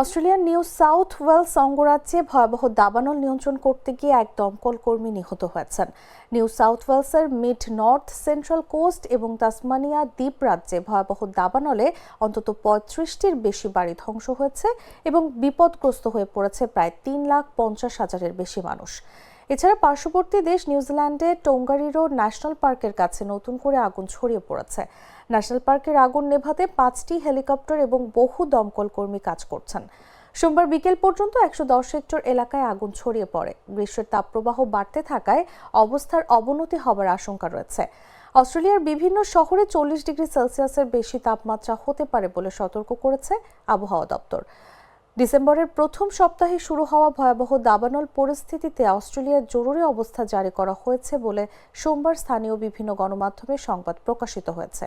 অস্ট্রেলিয়ার new south Wales অঙ্গরাজ্যে ভয়াবহ দাবানল নিয়ন্ত্রণ করতে গিয়ে এক দমকল কর্মী নিহত হয়েছেন। নিউ সাউথ ওয়েলসের মিড নর্থ সেন্ট্রাল কোস্ট এবং তাসমানিয়া দ্বীপ রাজ্যে ভয়াবহ দাবানলে অন্তত পঁয়ত্রিশটির বেশি বাড়ি ধ্বংস হয়েছে এবং বিপদগ্রস্ত হয়ে পড়েছে প্রায় তিন লাখ পঞ্চাশ হাজারের বেশি মানুষ। এছাড়া পার্শ্ববর্তী দেশ নিউজিল্যান্ডে টোঙ্গারিরো ন্যাশনাল পার্কের কাছে নতুন করে আগুন ছড়িয়ে পড়েছে। ন্যাশনাল পার্কের আগুন নেভাতে পাঁচটি হেলিকপ্টার এবং বহু দমকল কর্মী কাজ করছেন। সোমবার বিকেল পর্যন্ত একশো দশ হেক্টর এলাকায় আগুন ছড়িয়ে পড়ে। গ্রীষ্মের তাপপ্রবাহ বাড়তে থাকায় অবস্থার অবনতি হবার আশঙ্কা রয়েছে। অস্ট্রেলিয়ার বিভিন্ন শহরে চল্লিশ ডিগ্রি সেলসিয়াসের বেশি তাপমাত্রা হতে পারে বলে সতর্ক করেছে আবহাওয়া দপ্তর। ডিসেম্বরের প্রথম সপ্তাহে শুরু হওয়া ভয়াবহ দাবানল পরিস্থিতিতে অস্ট্রেলিয়ার জরুরি অবস্থা জারি করা হয়েছে বলে সোমবার স্থানীয় বিভিন্ন গণমাধ্যমে সংবাদ প্রকাশিত হয়েছে।